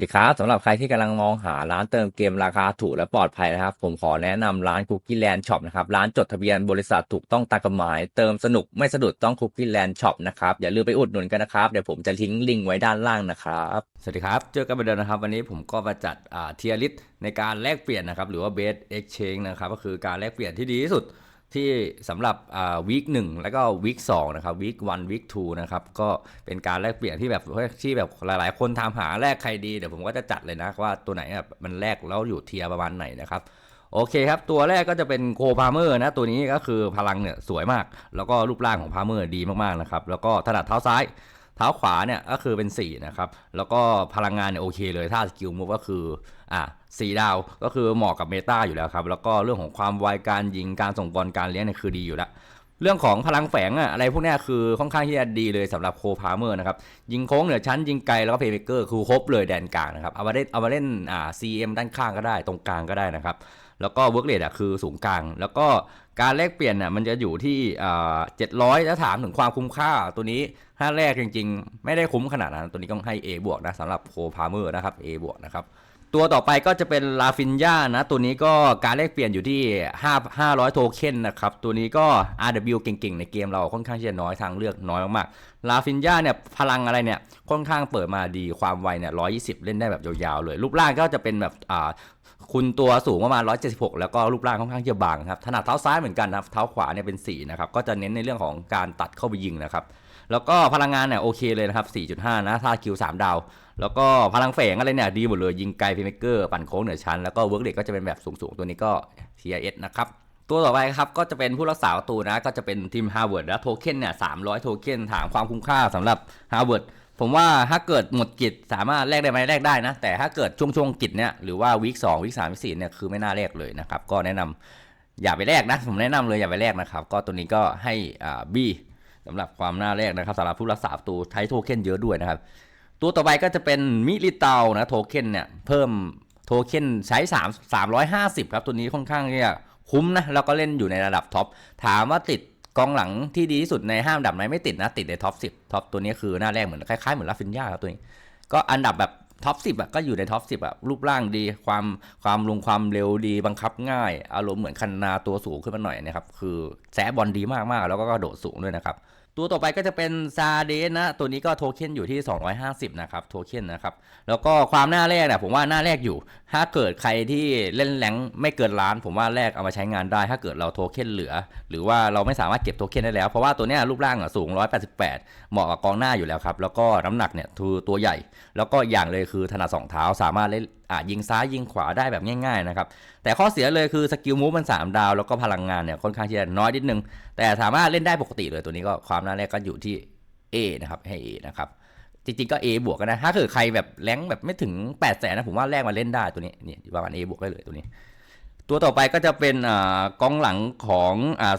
สวัสดีครับสำหรับใครที่กำลังมองหาร้านเติมเกมราคาถูกและปลอดภัยนะครับ ผมขอแนะนำร้าน Cookie Land Shop นะครับ ร้านจดทะเบียนบริษัทถูกต้องตามกฎหมาย เติมสนุกไม่สะดุดต้อง Cookie Land Shop นะครับ อย่าลืมไปอุดหนุนกันนะครับ เดี๋ยวผมจะทิ้งลิงก์ไว้ด้านล่างนะครับ สวัสดีครับ เจอกันเหมือนเดิมนะครับ วันนี้ผมก็มาจัดเทียริสในการแลกเปลี่ยนนะครับ หรือว่า Base Exchange นะครับ ก็คือการแลกเปลี่ยนที่ดีที่สุด ที่สำหรับอ่าวีคหนึ่งแล้วก็วีคสองนะครับวีควันวีคทูนะครับก็เป็นการแลกเปลี่ยนที่แบบที่แบบหลาย ๆ คนถามหาแลกใครดีเดี๋ยวผมก็จะจัดเลยนะว่าตัวไหนแบบมันแลกแล้วอยู่เทียร์ประมาณไหนนะครับโอเคครับ ตัวแรกก็จะเป็นโคพาเมอร์นะ ตัวนี้ก็คือพลังเนี่ยสวยมาก แล้วก็รูปร่างของพาเมอร์ดีมากๆนะครับ แล้วก็ถนัดเท้าซ้าย เท้าขวาเนี่ยก็คือเป็น 4 นะครับ แล้วก็พลังงานเนี่ยโอเคเลย ถ้าสกิลมูฟก็คือ อะ สีดาวก็คือเหมาะกับเมตาอยู่แล้วครับ แล้วก็เรื่องของความไวการยิงการส่งบอลการเลี้ยงเนี่ยคือดีอยู่แล้วเรื่องของพลังแฝงอะอะไรพวกนี้คือค่อนข้างที่จะดีเลยสำหรับโคพาเมอร์นะครับ ยิงโค้งเหนือชั้นยิงไกลแล้วก็เพย์เมเกอร์คือครบเลยแดนกลางนะครับ เอามาเล่นเอามาเล่นอ่า CM ด้านข้างก็ได้ตรงกลางก็ได้นะครับ แล้วก็เวิร์กเรทอะคือสูงกลาง แล้วก็การแลกเปลี่ยนน่ะมันจะอยู่ที่อ่าเจ็ดร้อยถ้าถามถึงความคุ้มค่าตัวนี้ถ้าแรกจริง ๆ ไม่ได้คุ้มขนาดนั้นตัวนี้ต้องให้ A บวกนะสำหรับโคพาเมอร์นะครับ A บวกนะครับ ตัวต่อไปก็จะเป็นลาฟินยานะ ตัวนี้ก็การแลกเปลี่ยนอยู่ที่ 5 500 โทเค็นนะครับ ตัวนี้ก็ RW เก่งๆ ในเกมเราค่อนข้างจะน้อยทางเลือกน้อยมากๆลาฟินยาเนี่ยพลังอะไรเนี่ยค่อนข้างเปิดมาดีความไวเนี่ย120 เล่นได้แบบยาวๆเลย รูปร่างก็จะเป็นแบบอ่าคุณตัวสูงประมาณ 176 แล้วก็รูปร่างค่อนข้างจะบางครับถนัดเท้าซ้ายเหมือนกันนะครับเท้าขวาเนี่ยเป็น4นะครับก็จะเน้นในเรื่องของการตัดเข้าไปยิงนะครับ แล้วก็พลังงานเนี่ยโอเคเลยนะครับ 4.5 นะ ถ้าคิว 3 ดาว แล้วก็พลังแฝงอะไรเนี่ยดีหมดเลย ยิงไกลพีเมเกอร์ปั่นโค้งเหนือชั้น แล้วก็เวิร์กเด็กก็จะเป็นแบบสูงๆ ตัวนี้ก็ TIS นะครับตัวต่อไปครับก็จะเป็นผู้รักษาประตูนะ ก็จะเป็นทีมฮาร์วาร์ดและโทเค็นเนี่ย300โทเค็นถามความคุ้มค่าสำหรับฮาร์วาร์ดผมว่าถ้าเกิดหมดกิจสามารถแลกได้ไหมแลกได้นะ แต่ถ้าเกิดช่วงช่วงๆกิจเนี่ยหรือว่าวีคสองวีคสามวีคสี่เนี่ยคือไม่น่าแลกเลยนะครับ ก็แนะนำอย่าไปแลกนะ ผมแนะนำเลยอย่าไปแลกนะครับ ก็ตัวนี้ก็ให้อ่าบี สำหรับความน่าแลกนะครับสำหรับผู้รักษาประตูไทโทเค็นเยอะด้วยนะครับ ตัวต่อไปก็จะเป็นมิลิเตานะโทเค็นเนี่ยเพิ่มโทเค็นใช้ 3 350 ครับ ตัวนี้ค่อนข้างที่จะคุ้มนะแล้วก็เล่นอยู่ในระดับท็อปถามว่าติดกองหลังที่ดีที่สุดในห้าอันดับไหนไม่ติดนะ ติดในท็อป10ท็อปตัวนี้คือหน้าแรกเหมือนคล้ายๆเหมือนลาฟินยาครับตัวนี้ ก็อันดับแบบ ท็อปสิบอะก็อยู่ในท็อปสิบอะรูปร่างดีความความลงความเร็วดีบังคับง่าย อารมณ์เหมือนคันนาตัวสูงขึ้นมาหน่อยนะครับ คือแซบบอลดีมากๆ แล้วก็กระโดดสูงด้วยนะครับ ตัวต่อไปก็จะเป็นซาเดนนะ ตัวนี้ก็โทเค็นอยู่ที่ 250 นะครับ โทเค็นนะครับ แล้วก็ความหน้าแรกเนี่ยผมว่าหน้าแรกอยู่ ถ้าเกิดใครที่เล่นแรงไม่เกินล้าน ผมว่าแรกเอามาใช้งานได้ ถ้าเกิดเราโทเค็นเหลือ หรือว่าเราไม่สามารถเก็บโทเค็นได้แล้ว เพราะว่าตัวนี้รูปร่างสูง 188 เหมาะกับกองหน้าอยู่แล้วครับ แล้วก็น้ำหนักเนี่ยคือตัวใหญ่ แล้วก็อย่างเลยคือถนัดสองเท้าสามารถเล่น อะยิงซ้ายยิงขวาได้แบบง่ายๆนะครับ แต่ข้อเสียเลยคือสกิลมูฟมัน 3 ดาว แล้วก็พลังงานเนี่ยค่อนข้างที่จะน้อยนิดนึง แต่สามารถเล่นได้ปกติเลยตัวนี้ก็ความน่าแรกก็อยู่ที่ A นะครับให้ A นะครับจริงๆก็ A บวกกันนะ ถ้าเกิดใครแบบแรงแบบไม่ถึง8 0 0แสนนะผมว่าแรกมาเล่นได้ตัวนี้นี่ประมาณ A บวกได้เลยตัวนี้ ตัวต่อไปก็จะเป็นอ่ากองหลังของอ่า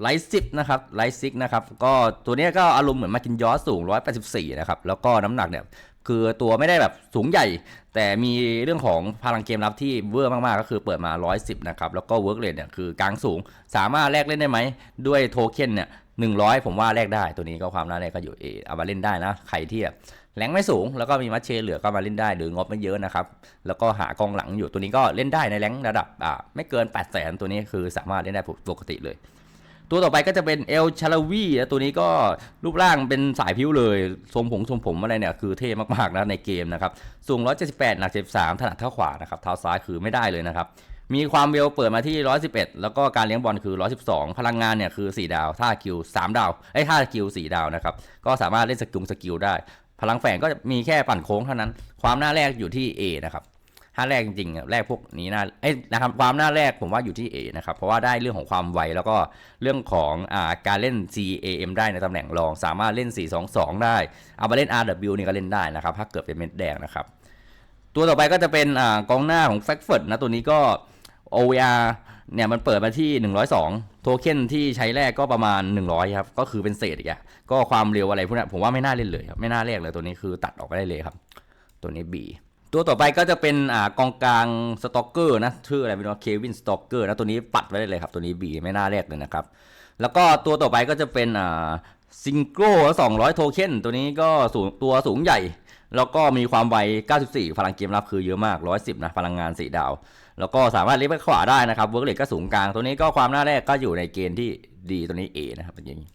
ไลซิปนะครับไลซิกนะครับ ก็ตัวนี้ก็อารมณ์เหมือนมากินยอสสูง 184 นะครับ แล้วก็น้ำหนักเนี่ย คือตัวไม่ได้แบบสูงใหญ่ แต่มีเรื่องของพลังเกมรับที่เวอร์มาก ๆ ก็คือเปิดมา 110 นะครับ แล้วก็เวิร์กเรทเนี่ยคือกลางสูง สามารถแลกเล่นได้ไหม ด้วยโทเค็นเนี่ย100 ผมว่าแลกได้ตัวนี้ก็ความน่าแลกก็อยู่เอเอามาเล่นได้นะ ใครที่แบบแรงไม่สูง แล้วก็มีมัชเชเหลือก็มาเล่นได้หรืองบไม่เยอะนะครับ แล้วก็หากองหลังอยู่ตัวนี้ก็เล่นได้ในแรงระดับอ่าไม่เกิน8 0 0 0 0 0ตัวนี้คือสามารถเล่นได้ปกติเลย ตัวต่อไปก็จะเป็นเอลชาลวีนะตัวนี้ก็รูปร่างเป็นสายพิ้วเลย ทรงผมทรงผมอะไรเนี่ยคือเท่มากๆนะในเกมนะครับ สูง 178 หนัก 73 ถนัดเท้าขวานะครับ เท้าซ้ายคือไม่ได้เลยนะครับ มีความเร็วเปิดมาที่ 111 แล้วก็การเลี้ยงบอลคือ 112 พลังงานเนี่ยคือ 4 ดาวถ้าคิว 3 ดาว ไอ้ยถ้าคิว 4 ดาวนะครับ ก็สามารถเล่นสกิลสกิลได้ พลังแฝงก็มีแค่ปั่นโค้งเท่านั้น ความหน้าแรกอยู่ที่ A นะครับ ถ้าแรกจริงๆแรกพวกนี้น่าเอ้ยนะครับความน้าแรกผมว่าอยู่ที่ A นะครับ เพราะว่าได้เรื่องของความไวแล้วก็เรื่องของอ่าการเล่น CAM ได้ในตำแหน่งรอง สามารถเล่น 4-2-2 ได้ เอามาเล่น RW นี่ก็เล่นได้นะครับ ถ้าเกิดเป็นเม็ดแดงนะครับ ตัวต่อไปก็จะเป็นอ่ากองหน้าของ f r a n k f u r t นะตัวนี้ก็ OVR เนี่ยมันเปิดมาที่ 102 โทเค็นที่ใช้แรกก็ประมาณ 100 ครับ ก็คือเป็นเศษอีกอะก็ความเร็วอะไรพวกนี้ผมว่าไม่น่าเล่นเลยครับไม่น่าแลกเลยตัวนี้คือตัดออกไปได้เลยครับ ตัวนี้ B ตัวต่อไปก็จะเป็นอ่ากองกลางสต็อกเกอร์นะชื่ออะไรไม่รู้เควินสต็อกเกอร์นะตัวนี้ปัดไว้ได้เลยครับ ตัวนี้ B ไม่น่าแลกเลยนะครับ แล้วก็ตัวต่อไปก็จะเป็นอ่าซิงโก้200 โทเค็นตัวนี้ก็สูงตัวสูงใหญ่ แล้วก็มีความไว 94 พลังเกมรับคือเยอะมาก 110 นะ พลังงาน 4 ดาว แล้วก็สามารถเลี้ยงไปขวาได้นะครับเวิร์กเลทก็สูงกลาง ตัวนี้ก็ความน่าแรกก็อยู่ในเกณฑ์ที่ดีตัวนี้ A นะครับเป็นอย่างนี้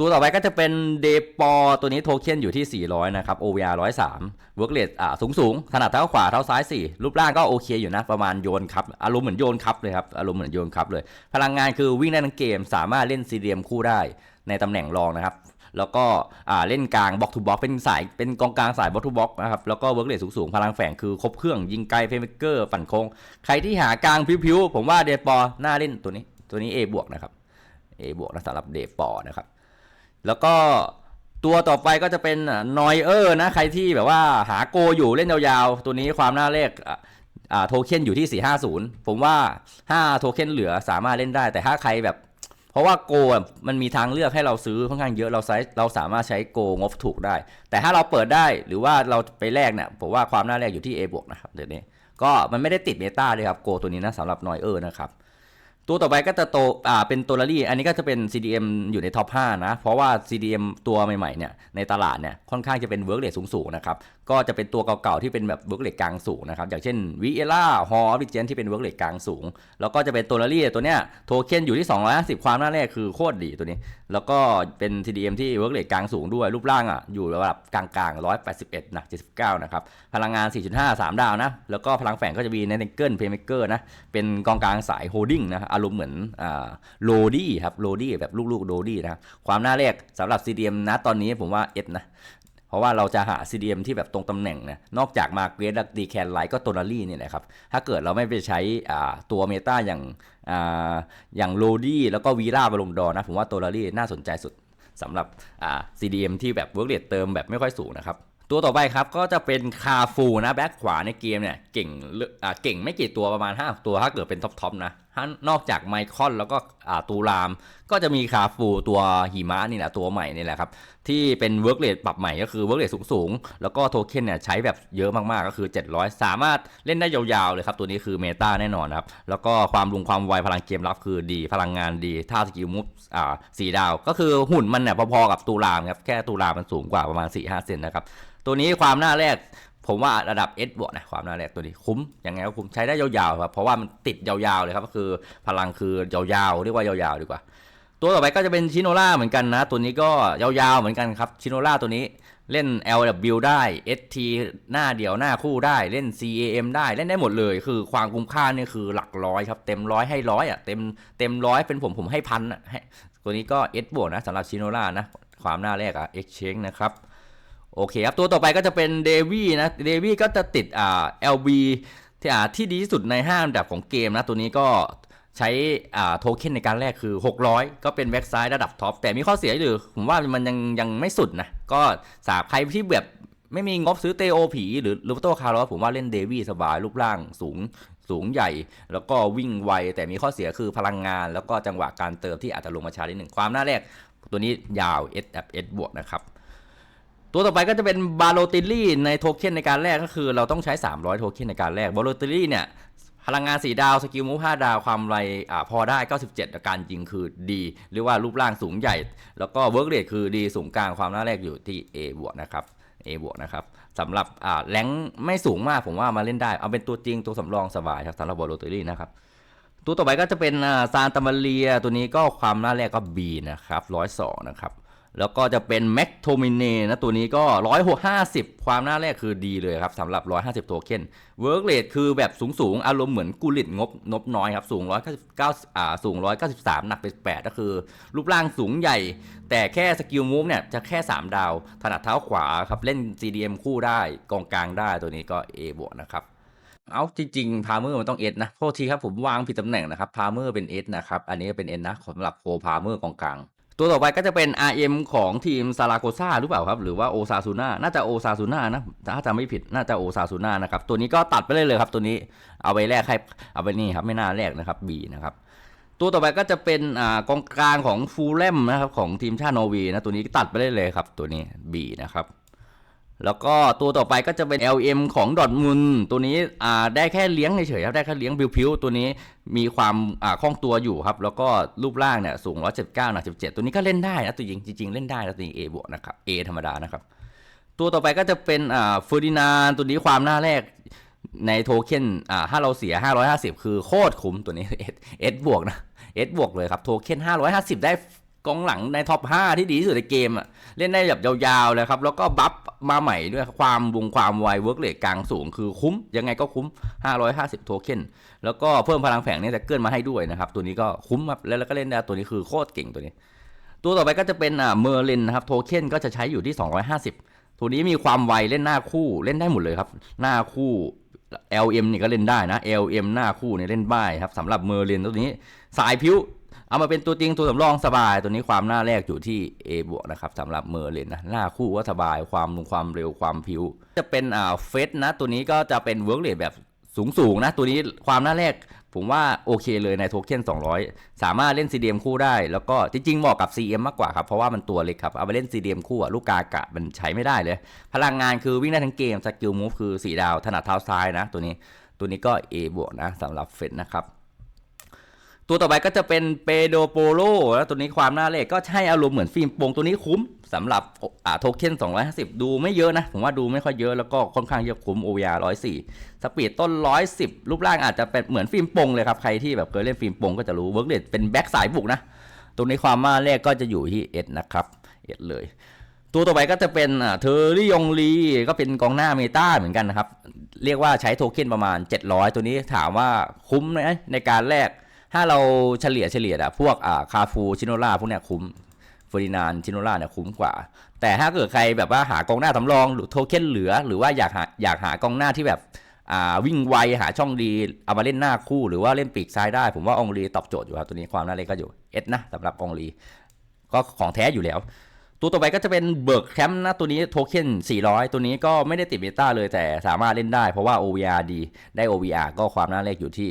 ตัวต่อไปก็จะเป็นเดปอตัวนี้โทเค็นอยู่ที่ 400 นะครับ OVR 103 เวิร์กเลทอ่าสูงสูงๆถนัดเท้าขวาเท้าซ้าย 4 รูปร่างก็โอเคอยู่นะ ประมาณโยนครับ อารมณ์เหมือนโยนครับเลยครับ อารมณ์เหมือนโยนครับเลย พลังงานคือวิ่งได้ทั้งเกม สามารถเล่นซีเรียมคู่ได้ในตำแหน่งรองนะครับ แล้วก็อ่าเล่นกลางบล็อกทูบล็อกเป็นสายเป็นกองกลางสายบล็อกทูบล็อกนะครับ แล้วก็เวิร์กเลทสูงๆ พลังแฝงคือครบเครื่องยิงไกลเฟเมเกอร์ปั่นโค้งใครที่หากลางพิวๆผมว่าเดปอน่าเล่นตัวนี้ตัวนี้ A บวกนะครับ A บวกนะสำหรับเดปอนะครับ แล้วก็ตัวต่อไปก็จะเป็นนอยเออร์นะ ใครที่แบบว่าหาโกอยู่เล่นยาวๆ ตัวนี้ความน่าเลขอ่าโทเค็นอยู่ที่ 450 ผมว่า 5 โทเค็นเหลือสามารถเล่นได้ แต่ถ้าใครแบบ เพราะว่าโกมันมีทางเลือกให้เราซื้อค่อนข้างเยอะเราใช้เราสามารถใช้โกงบถูกได้ แต่ถ้าเราเปิดได้หรือว่าเราไปแลกเนี่ยผมว่าความน่าแรกอยู่ที่ A บวกนะครับเดี๋ยวนี้ก็มันไม่ได้ติดเมตาเลยครับโกตัวนี้นะสำหรับนอยเออร์นะครับ ตัวต่อไปก็จะโตอ่าเป็นตัวลารี่ อันนี้ก็จะเป็น CDM อยู่ในท็อป 5 นะ เพราะว่า CDM ตัวใหม่ ๆ เนี่ย ในตลาดเนี่ย ค่อนข้างจะเป็นเวิร์กเรทสูง ๆ นะครับ ก็จะเป็นตัวเก่าๆที่เป็นแบบเวิร์กเลทกลางสูงนะครับ อย่างเช่นวิเอล่าฮอร์บิเจนที่เป็นเวิร์กเลทกลางสูง แล้วก็จะเป็นตัวลารี่ตัวเนี้ยโทเค็นอยู่ที่ 250 ความน่าแรกคือโคตรดีตัวนี้ แล้วก็เป็น CDM ที่เวิร์กเลทกลางสูงด้วยรูปร่างอะอยู่ระดับกลางๆ 181นะ79 นะครับ พลังงาน 4.5 3 ดาวนะ แล้วก็พลังแฝงก็จะมีในเกิลเพย์เมเกอร์นะ เป็นกองกลางสายโฮดดิ้งนะอารมณ์เหมือนอ่าโรดี้ครับโรดี้แบบลูกๆโรดี้นะครับความน่าแรกสำหรับ CDM นะตอนนี้ผมว่า S นะ เพราะว่าเราจะหา CDM ที่แบบตรงตำแหน่งนะนอกจากมาเกรดและดีแคนไลท์ก็โตนารี่นี่แหละครับ ถ้าเกิดเราไม่ไปใช้ตัวเมตาอย่างออย่างโรดี้แล้วก็วีล่าบอลงดอนะ ผมว่าโตนารี่น่าสนใจสุดสำหรับ CDM ที่แบบเวิร์กเรทเติมแบบไม่ค่อยสูงนะครับตัวต่อไปครับก็จะเป็นคาฟูนะแบ็คขวาในเกมเนี่ยเก่งเลือกเก่งไม่กี่ตัวประมาณ 5 ตัวถ้าเกิดเป็นท็อปๆนะ ถ้านอกจากไมคอนแล้วก็ตูราม ก็จะมีคาฟูตัวหิมะนี่แหละตัวใหม่นี่แหละครับ ที่เป็นเวิร์กเรทปรับใหม่ก็คือเวิร์กเรทสูงๆ แล้วก็โทเค็นเนี่ยใช้แบบเยอะมากๆ ก็คือ 700 สามารถเล่นได้ยาวๆ เลยครับ ตัวนี้คือเมตาแน่นอนครับ แล้วก็ความลุงความไวพลังเกมรับคือดี พลังงานดีท่าสกิลมุฟอ่าสีดาว ก็คือหุ่นมันเนี่ยพอๆกับตูรามครับแค่ตูรามมันสูงกว่าประมาณ4-5เซนนะครับตัวนี้ความน่าแรก ผมว่าระดับ S บวกนะความน่าแรกตัวนี้คุ้มยังไงก็คุ้มใช้ได้ยาวๆครับเพราะว่ามันติดยาวๆเลยครับก็คือพลังคือยาวๆเรียกว่ายาวๆดีกว่า ตัวต่อไปก็จะเป็นชิโนล่าเหมือนกันนะ ตัวนี้ก็ยาวๆเหมือนกันครับชิโนล่าตัวนี้เล่น LW ได้ ST หน้าเดี่ยวหน้าคู่ได้เล่น CAM ได้เล่นได้หมดเลย คือความคุ้มค่าเนี่ยคือหลักร้อยครับเต็มร้อยให้ร้อยอะเต็มเต็มร้อยเป็นผมผมให้พันอะตัวนี้ก็ S บวกนะสำหรับชิโนล่านะความหน้าแรกอะ Exchange นะครับ โอเคครับ ตัวต่อไปก็จะเป็นเดวี่นะ เดวี่ก็จะติดอ่า LB ที่อ่าที่ดีที่สุดในห้าอันดับของเกมนะ ตัวนี้ก็ใช้อ่าโทเค็นในการแรกคือ 600 ก็เป็นแบ็กซ้ายระดับท็อป แต่มีข้อเสียอยู่ ผมว่ามันยังยังไม่สุดนะ ก็สาบใครที่แบบไม่มีงบซื้อเตโอผีหรือลูปโตคาร์ลผมว่าเล่นเดวี่สบายรูปร่างสูงสูงใหญ่ แล้วก็วิ่งไว แต่มีข้อเสียคือพลังงาน แล้วก็จังหวะการเติมที่อาจจะลงมาช้านิดหนึ่งความน้าแรก ตัวนี้ยาว S แบบ S บวกนะครับ ตัวต่อไปก็จะเป็นบาโลติลลี่ในโทเค็นในการแรกก็คือ เราต้องใช้ 300 โทเค็นในการแรกบาโลติลลี่เนี่ยพลังงาน4ดาว สกิลมูฟ5ดาว ความไวอ่าพอได้ 97 อาการยิงคือดีเรียกว่ารูปร่างสูงใหญ่ แล้วก็เวิร์กเรทคือดีสูงกลางความน่าแรกอยู่ที่ A บวกนะครับ A บวกนะครับสำหรับอ่าแรงไม่สูงมากผมว่ามาเล่นได้ เอาเป็นตัวจริงตัวสำรองสบายครับสำหรับบาโลติลลี่นะครับ ตัวต่อไปก็จะเป็นซานตามาเรียตัวนี้ก็ความน่าแรกก็ B นะครับ102 นะครับ แล้วก็จะเป็นแม็กโทมินเนนะตัวนี้ก็ 150 ความน่าแรกคือดีเลยครับสำหรับ 150 โทเค็นเวิร์กเรทคือแบบสูงๆ อารมณ์เหมือนกูลิตงบนบน้อยครับ สูง 199อ่าสูง 193 หนักไป8ก็คือ รูปร่างสูงใหญ่ แต่แค่สกิลมูฟเนี่ย จะแค่ 3 ดาว ถนัดเท้าขวาครับ เล่น CDM คู่ได้กองกลางได้ตัวนี้ก็ A บวกนะครับเอาจริงๆพาเมอร์มันต้องเอสนะโทษทีครับผมวางผิดตำแหน่งนะครับพาเมอร์เป็นเอสนะครับอันนี้เป็นเอสนะสำหรับโคพาเมอร์กองกลาง ตัวต่อไปก็จะเป็น RM ของทีมซาราโกซาหรือเปล่าครับ หรือว่าโอซาซูน่าน่าจะโอซาซูน่านะถ้าจำไม่ผิดน่าจะโอซาซูน่านะครับ ตัวนี้ก็ตัดไปเลยเลยครับ ตัวนี้เอาไปแลกให้เอาไปนี่ครับไม่น่าแลกนะครับ B นะครับตัวต่อไปก็จะเป็นอ่ากองกลางของฟูลแลมนะครับของทีมชาตินอร์เวย์นะตัวนี้ตัดไปได้เลยครับ ตัวนี้ B นะครับ แล้วก็ตัวต่อไปก็จะเป็น LM ของดอทมุนตัวนี้อ่าได้แค่เลี้ยงเฉยๆครับ ได้แค่เลี้ยงพิวๆตัวนี้มีความอ่าคล่องตัวอยู่ครับ แล้วก็รูปร่างเนี่ยสูง 179หนัก17 ตัวนี้ก็เล่นได้นะตัวจริงจริง ๆ เล่นได้นะตัวนี้ A บวกนะครับ A ธรรมดานะครับ ตัวต่อไปก็จะเป็นอ่าเฟอร์ดินานตัวนี้ความหน้าแรกในโทเค็นอ่าถ้าเราเสีย 550 คือโคตรคุ้มตัวนี้เอสเอสบวกนะเอสบวกเลยครับ โทเค็น550 ได้ กองหลังในท็อป 5 ที่ดีที่สุดในเกมอะเล่นได้แบบยาวๆเลยครับ แล้วก็บัฟมาใหม่ด้วยความวงความไวเวิร์กเลทกลางสูง คือคุ้ม ยังไงก็คุ้ม 550 โทเค็นแล้วก็เพิ่มพลังแฝงเนี่ยจะเกินมาให้ด้วยนะครับ ตัวนี้ก็คุ้มครับแล้วก็เล่นได้ตัวนี้คือโคตรเก่งตัวนี้ ตัวต่อไปก็จะเป็นอ่าเมอร์ลินนะครับโทเค็นก็จะใช้อยู่ที่ 250 ตัวนี้มีความไวเล่นหน้าคู่เล่นได้หมดเลยครับ หน้าคู่ LM นี่ก็เล่นได้นะ LM หน้าคู่เนี่ยเล่นได้ครับสำหรับเมอร์ลินตัวนี้ สายพิ้ว เอามาเป็นตัวจริงตัวสำรองสบาย ตัวนี้ความหน้าแรกอยู่ที่ A บวกนะครับสำหรับเมอร์ลินนะหน้าคู่ก็สบายความความเร็วความพิ้วจะเป็นอ่าเฟสนะ ตัวนี้ก็จะเป็นเวิร์กเรทแบบสูงสูงๆนะ ตัวนี้ความหน้าแรกผมว่าโอเคเลยในโทเค็น200 สามารถเล่น CDM คู่ได้ แล้วก็จริงๆเหมาะกับ CM มากกว่าครับ เพราะว่ามันตัวเล็กครับ เอาไปเล่น CDM คู่อะลูกกากะมันใช้ไม่ได้เลย พลังงานคือวิ่งได้ทั้งเกมสกิลมูฟคือ 4 ดาว ถนัดเท้าซ้ายนะ ตัวนี้ตัวนี้ก็ A บวกนะสำหรับเฟดนะครับ ตัวต่อไปก็จะเป็นเปโดโปโลแล้วตัวนี้ความน่าเล่นก็ใช่อารมณ์เหมือนฟิล์มโปงตัวนี้คุ้มสำหรับอ่าโทเค็น250 ดูไม่เยอะนะ ผมว่าดูไม่ค่อยเยอะแล้วก็ค่อนข้างเยอะคุ้ม OVR 104 สปีดต้น 110 รูปร่างอาจจะเป็นเหมือนฟิล์มโปงเลยครับ ใครที่แบบเคยเล่นฟิล์มโปงก็จะรู้เวิร์กเดทเป็นแบ็กสายบุกนะตัวนี้ความมาแรกก็จะอยู่ที่เอนะครับเอเลยตัวต่อไปก็จะเป็นเทอร์รี่ยงลีก็เป็นกองหน้าเมตาเหมือนกันนะครับ เรียกว่าใช้โทเค็นประมาณ 700 ตัวนี้ถามว่าคุ้มไหมในการแลก ถ้าเราเฉลี่ยเฉลี่ยอะพวกอ่าคาฟูชิโนล่าพวกเนี้ยคุ้มเฟอร์ดินานชิโนล่าเนี่ยคุ้มกว่า แต่ถ้าเกิดใครแบบว่าหากองหน้าสำรองหรือโทเค็นเหลือ หรือว่าอยากหาอยากหากองหน้าที่แบบอ่าวิ่งไวหาช่องดีเอามาเล่นหน้าคู่หรือว่าเล่นปีกซ้ายได้ ผมว่าองลีตอบโจทย์อยู่ครับตัวนี้ความน่าเล่นก็อยู่เอสนะสำหรับองลีก็ของแท้อยู่แล้ว ตัวต่อไปก็จะเป็นเบิร์กแคมป์นะตัวนี้โทเค็น400 ตัวนี้ก็ไม่ได้ติดเบต้าเลยแต่สามารถเล่นได้เพราะว่า OVR ดีได้ OVR ก็ความน่าเล่นอยู่ที่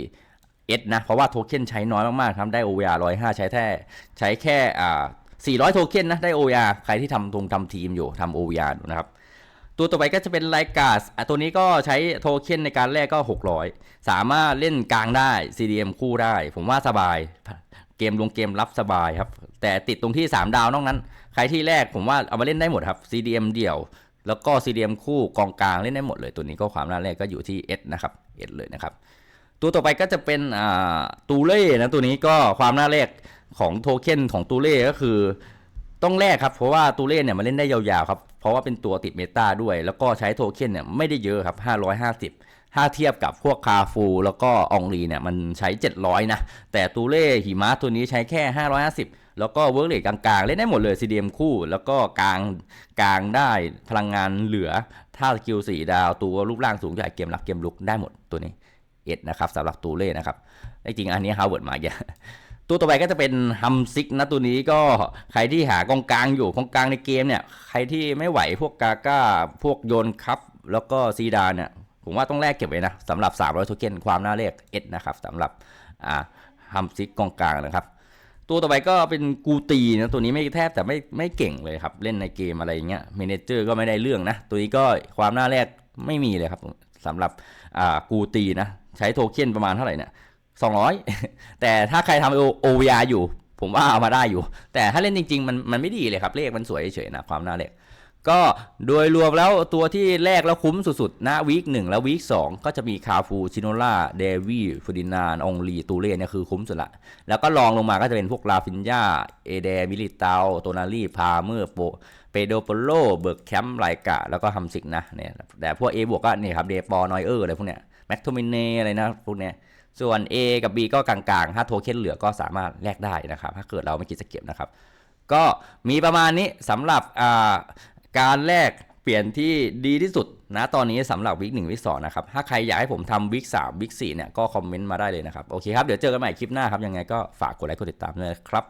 S นะ เพราะว่าโทเค็นใช้น้อยมากๆครับได้ OVR 105 ใช้แค่ใช้แค่อ่า400 โทเค็นนะได้ OVR ใครที่ทำตรงทำทีมอยู่ทำ OVR อยู่นะครับตัวต่อไปก็จะเป็นไลกาสอะตัวนี้ก็ใช้โทเค็นในการแรกก็ 600 สามารถเล่นกลางได้ CDM คู่ได้ ผมว่าสบาย เกมลงเกมรับสบายครับ แต่ติดตรงที่ 3 ดาวนอกนั้น ใครที่แรกผมว่าเอามาเล่นได้หมดครับ CDM เดี่ยว แล้วก็ CDM คู่กองกลางเล่นได้หมดเลย ตัวนี้ก็ความน่าแรกก็อยู่ที่ S นะครับ S เลยนะครับ ตัวต่อไปก็จะเป็นตูเล่นะตัวนี้ก็ความน่าแรกของโทเค็นของตูเล่ก็คือต้องแลกครับเพราะว่าตูเล่เนี่ยมันเล่นได้ยาวๆครับเพราะว่าเป็นตัวติดเมตาด้วย แล้วก็ใช้โทเค็นเนี่ยไม่ได้เยอะครับ 550ถ้าเทียบกับพวกคาฟู แล้วก็อองรีเนี่ยมันใช้ 700 นะ แต่ตูเล่หิมะตัวนี้ใช้แค่ 550 แล้วก็เวิร์กเลทกลางๆ เล่นได้หมดเลย CDM คู่ แล้วก็กลางกลางได้พลังงานเหลือ ถ้าสกิล 4 ดาวตัวรูปร่างสูงใหญ่เกมรับเกมลุกได้หมดตัวนี้ เอ็ดนะครับสำหรับตูเล่นะครับจริงๆอันนี้ฮาวเวิร์ดมาเยอะตัวต่อไปก็จะเป็นฮัมซิกนะตัวนี้ก็ใครที่หากองกลางอยู่กองกลางในเกมเนี่ยใครที่ไม่ไหวพวกกาก้าพวกโยนคัพแล้วก็ซีดานเนี่ยผมว่าต้องแลกเก็บไว้นะสำหรับ 300โทเค็นความน่าเลขเอ็ดนะครับสำหรับอ่าฮัมซิกกองกลางนะครับ ตัวต่อไปก็เป็นกูตีนะตัวนี้ไม่แทบแต่ไม่ไม่เก่งเลยครับ เล่นในเกมอะไรอย่างเงี้ยเมนเจอร์ก็ไม่ได้เรื่องนะ ตัวนี้ก็ความน่าแรกไม่มีเลยครับ สำหรับกูตีนะใช้โทเค็นประมาณเท่าไหร่เนี่ยสองร้อยแต่ถ้าใครทำ OVR อยู่ ผมว่าเอามาได้อยู่ แต่ถ้าเล่นจริง ๆ มันมันไม่ดีเลยครับ เลขมันสวยเฉยๆนะความน่าเลขก็โดยรวมแล้วตัวที่แรกแล้วคุ้มสุดๆนะวีคหนึ่งแล้ววีคสองก็จะมีคาฟูชิโนล่าเดวี่ฟูดินานองลีตูเล่เนี่ยคือคุ้มสุดละ แล้วก็ลองลงมาก็จะเป็นพวกลาฟินยาเอเดมิลิตาโตนาลีพาเมอร์โป โดโปโลเบิร์กแคมป์ไลกะ แล้วก็ฮัมซิกนะเนี่ยแต่พวก A บวกก็นี่ครับเดปอนอยเออร์อะไรพวกเนี้ยแม็กโทมินเน่อะไรนะพวกเนี้ยส่วน A กับ B ก็กลางๆ ถ้าโทเค็นเหลือก็สามารถแลกได้นะครับ ถ้าเกิดเราไม่คิดจะเก็บนะครับ ก็มีประมาณนี้สำหรับการแลกเปลี่ยนที่ดีที่สุดนะตอนนี้สำหรับวิกหนึ่งวิกสองนะครับ ถ้าใครอยากให้ผมทำวิกสามวิกสี่เนี่ยก็คอมเมนต์มาได้เลยนะครับ โอเคครับ เดี๋ยวเจอกันใหม่คลิปหน้าครับ ยังไงก็ฝากกดไลค์กดติดตามด้วยครับ